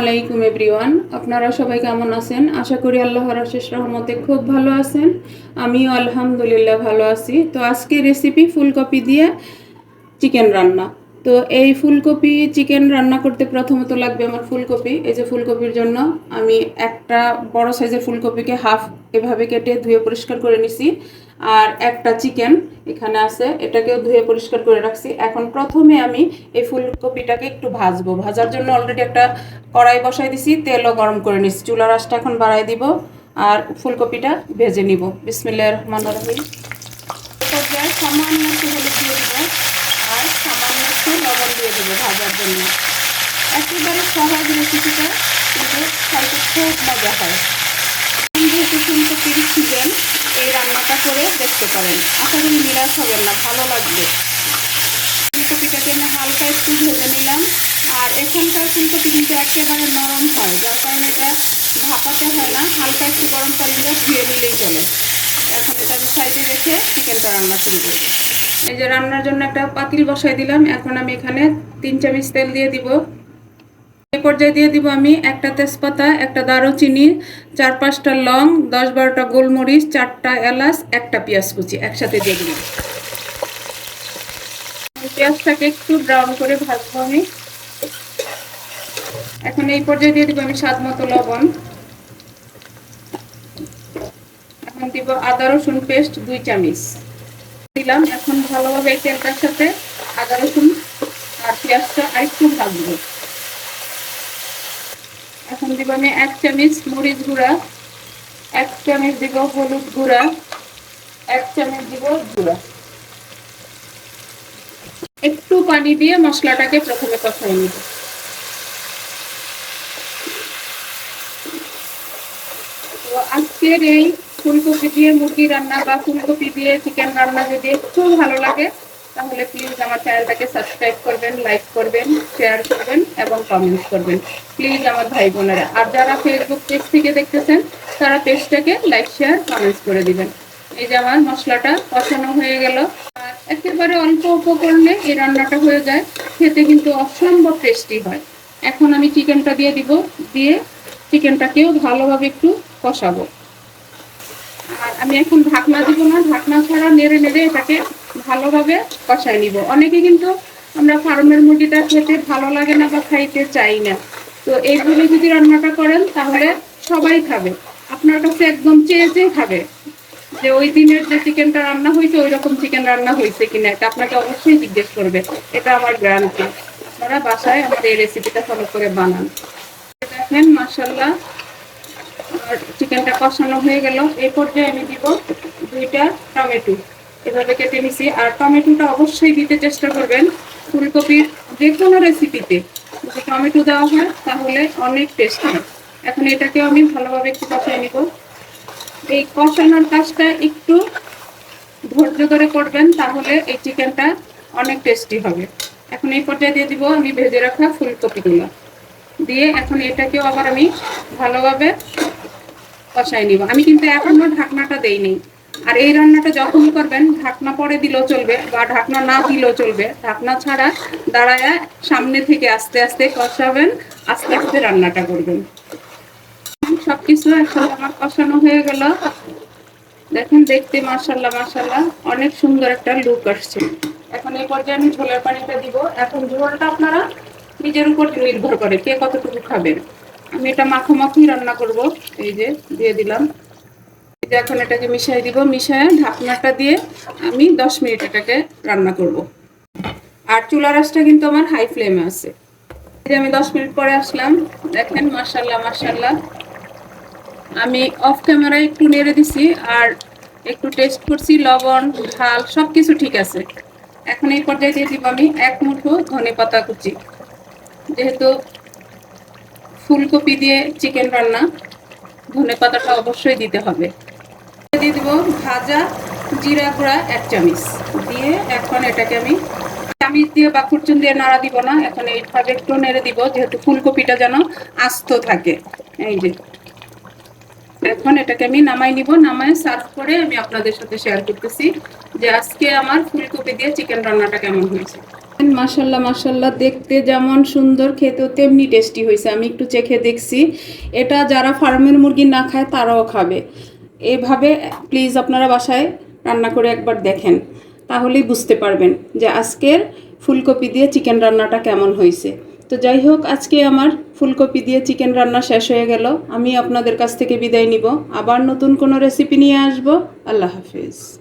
আলাইকুম এভরিওয়ান। আপনারা সবাই কেমন আছেন? আশা করি আল্লাহর আশেষ রহমতে খুব ভালো আছেন। আমিও আলহামদুলিল্লাহ ভালো আছি। তো আজকে রেসিপি ফুলকপি দিয়ে চিকেন রান্না। তো এই ফুলকপি চিকেন রান্না করতে প্রথমত লাগবে আমার ফুলকপি। এই যে ফুলকপির জন্য আমি একটা বড় সাইজের ফুলকপিকে হাফ এভাবে কেটে ধুয়ে পরিষ্কার করে নিছি। আর একটা চিকেন এখানে আছে, এটাকেও ধুয়ে পরিষ্কার করে রাখছি। এখন প্রথমে আমি এই ফুলকপিটাকে একটু ভাজবো। ভাজার জন্য অলরেডি একটা কড়াই বসাই দিছি, তেলও গরম করে নিছি। চুলার আঁচটা এখন বাড়াই দিব আর ফুলকপিটা ভেজে নিব। বিসমিল্লাহ রহমান রহিম। সামান্য একটু হলুদ দিয়ে দিব আর সামান্য একটু লবণ দিয়ে দেবো ভাজার জন্য। একেবারে সহজ রেসিপিটা কিন্তু খাইতে খুব মজা হয়। যেহেতু ফুলকপির সিজন এই রান্নাটা করে দেখতে পারেন। আশা করি নিরাশ হবেন না, ভালো লাগবে। ফুলকপিটাকে আমি হালকা একটু ভেজে নিলাম। আর এখানকার ফুলকপি কিন্তু একেবারে নরম হয়, যার কারণে এটা ভাপাতে হয় না, হালকা একটু গরম পানি দিয়ে ধুয়ে নিলেই চলে। এখন এটা আমি সাইডে রেখে চিকেনটা রান্না শুরু করব। এই যে রান্নার জন্য একটা পাতিল বসাই দিলাম, এখন আমি এখানে তিন চামচ তেল দিয়ে দিব। এই পর্যায়ে দিয়ে দিব আমি একটা তেজপাতা, একটা দারুচিনি, চার পাঁচটা লং, দশ বারোটা গোলমরিচ, চারটা এলাচ, একটা পেঁয়াজ কুচি একসাথে দিয়ে দিলাম পেঁয়াজটাকে একটু ব্রাউন করে ভাজবো আমি। এখন এই পর্যায়ে দিয়ে দিব আমি স্বাদ মতো লবণ। এখন দিব আদা, রসুন পেস্ট, দুই চামচ। দিলাম। এখন ভালোভাবে তেলটার সাথে আদা, রসুন আর পেঁয়াজটা আরেকটু ভাজবো। এখন দিব আমি এক চামচ মরিচ গুঁড়া, এক চামচ দিব হলুদ গুঁড়া, এক চামচ দিব গুঁড়া একটু পানি দিয়ে মশলাটাকে প্রথমে কষাই নিব। আজকের এই ফুলকপি দিয়ে মুরগি রান্না বা ফুলকপি দিয়ে চিকেন রান্না যদি একটু ভালো লাগে, তাহলে প্লিজ আমার চ্যানেলটাকে সাবস্ক্রাইব করবেন লাইক করবেন শেয়ার করবেন এবং কমেন্ট করবেন। প্লিজ আমার ভাই বোনেরা, আর যারা ফেসবুক পেজ থেকে দেখতেছেন, তারা পেজটাকে লাইক শেয়ার কমেন্টস করে দিবেন। এই যে আমার মশলাটা কষানো হয়ে গেল। আর একেবারে অল্প উপকরণে এই রান্নাটা হয়ে যায়। খেতে কিন্তু অসম্ভব টেস্টি হয়। এখন আমি চিকেনটা দিয়ে দিব, দিয়ে চিকেনটাকেও ভালোভাবে একটু কষাবো। আমি এখন ঢাকনা দিব না, ঢাকনা ছাড়া নেড়ে নেড়ে এটাকে ভালোভাবে কষাই নিব। অনেকে কিন্তু আমরা ফার্মের মুরগিটা খেতে ভালো লাগে না বা খাইতে চাই না। তো এইভাবে যদি রান্নাটা করেন, তাহলে সবাই খাবে। আপনার কাছে একদম চেয়ে চেয়ে খাবে যে ওই দিনের যে চিকেনটা রান্না হয়েছে ওই রকম চিকেন রান্না হয়েছে কিনা, এটা আপনাকে অবশ্যই জিজ্ঞেস করবে। এটা আমার গ্যারান্টি আপনারা বাসায় আমাদের এই রেসিপিটা ফলো করে বানান। দেখেন মাসাল্লাহ চিকেনটা কষানো হয়ে গেল। এই পর্যায়ে আমি দিব দুইটা টমেটো। এভাবে কেটে নিছি। আর টমেটোটা অবশ্যই দিতে চেষ্টা করবেন ফুলকপির যে কোনো রেসিপিতে যদি টমেটো দেওয়া হয়, তাহলে অনেক টেস্ট হয় এখন এটাকেও আমি ভালোভাবে একটু কষাই নিব। এই কষানোর কাজটা একটু ধৈর্য ধরে করবেন, তাহলে এই চিকেনটা অনেক টেস্টি হবে। এখন এই পর্যায়ে দিয়ে দিব আমি ভেজে রাখা ফুলকপিগুলো। দিয়ে এখন এটাকেও আবার আমি ভালোভাবে কষাই নিব। আমি কিন্তু এখনও ঢাকনাটা দেইনি। আর এই রান্নাটা যখন করবেন, ঢাকনা পরে দিলেও চলবে বা ঢাকনা না দিলেও চলবে। ঢাকনা ছাড়া দাঁড়ায় সামনে থেকে আস্তে আস্তে কষাবেন, আস্তে আস্তে রান্নাটা করবেন। সবকিছু এখন আমার কষানো হয়ে গেল। দেখেন, দেখতে মার্শাল্লাহ মার্শাল্লাহ অনেক সুন্দর একটা লুক আসছে। এখন এই পর্যায়ে আমি ঝোলের পানিটা দিব। এখন ঝোলটা আপনারা নিজের উপর নির্ভর করে কে কতটুকু খাবেন। আমি এটা মাখামাখি রান্না করব। এই যে, দিয়ে দিলাম। এখন এটাকে মিশিয়ে দিব। মিশিয়ে ঢাকনাটা দিয়ে আমি দশ মিনিট এটাকে রান্না করব। আর চুলা রাসটা কিন্তু আমার হাই ফ্লেমে আছে। এই যে আমি দশ মিনিট পরে আসলাম। দেখেন মার্শাল্লাহ মার্শাল্লাহ আমি অফ ক্যামেরায় একটু নেড়ে দিছি আর একটু টেস্ট করছি, লবণ, ঝাল সব কিছু ঠিক আছে। এখন এই পর্যায়ে দিয়ে দিব আমি এক মুঠো ধনে পাতা কুচি। যেহেতু ফুলকপি দিয়ে চিকেন রান্না, ধনে পাতাটা অবশ্যই দিতে হবে। দিয়ে দিব ভাজা জিরা গুঁড়া এক চামিচ। দিয়ে এখন এটাকে আমি চামিচ দিয়ে বা খুরচুন দিয়ে নাড়া দিব না, এখন এইভাবে একটু নেড়ে দিব, যেহেতু ফুলকপিটা যেন আস্ত থাকে। এই যে এখন এটাকে আমি নামাই নিব, নামায় সার্ভ করে আমি আপনাদের সাথে শেয়ার করতেছি যে আজকে আমার ফুলকপি দিয়ে চিকেন রান্নাটা কেমন হয়েছে। মাশাল্লাহ মাশাল্লাহ, দেখতে যেমন সুন্দর, খেতেও তেমনি টেস্টি হয়েছে। আমি একটু চেখে দেখছি। এটা যারা ফার্মের মুরগি না খায়, তারাও খাবে। এভাবে প্লিজ আপনারা বাসায় রান্না করে একবার দেখেন। তাহলেই বুঝতে পারবেন যে আজকের ফুলকপি দিয়ে চিকেন রান্নাটা কেমন হয়েছে। তো যাই হোক, আজকে আমার ফুলকপি দিয়ে চিকেন রান্না শেষ হয়ে গেল। আমি আপনাদের কাছ থেকে বিদায় নিব। আবার নতুন কোনো রেসিপি নিয়ে আসব। আল্লাহ হাফিজ।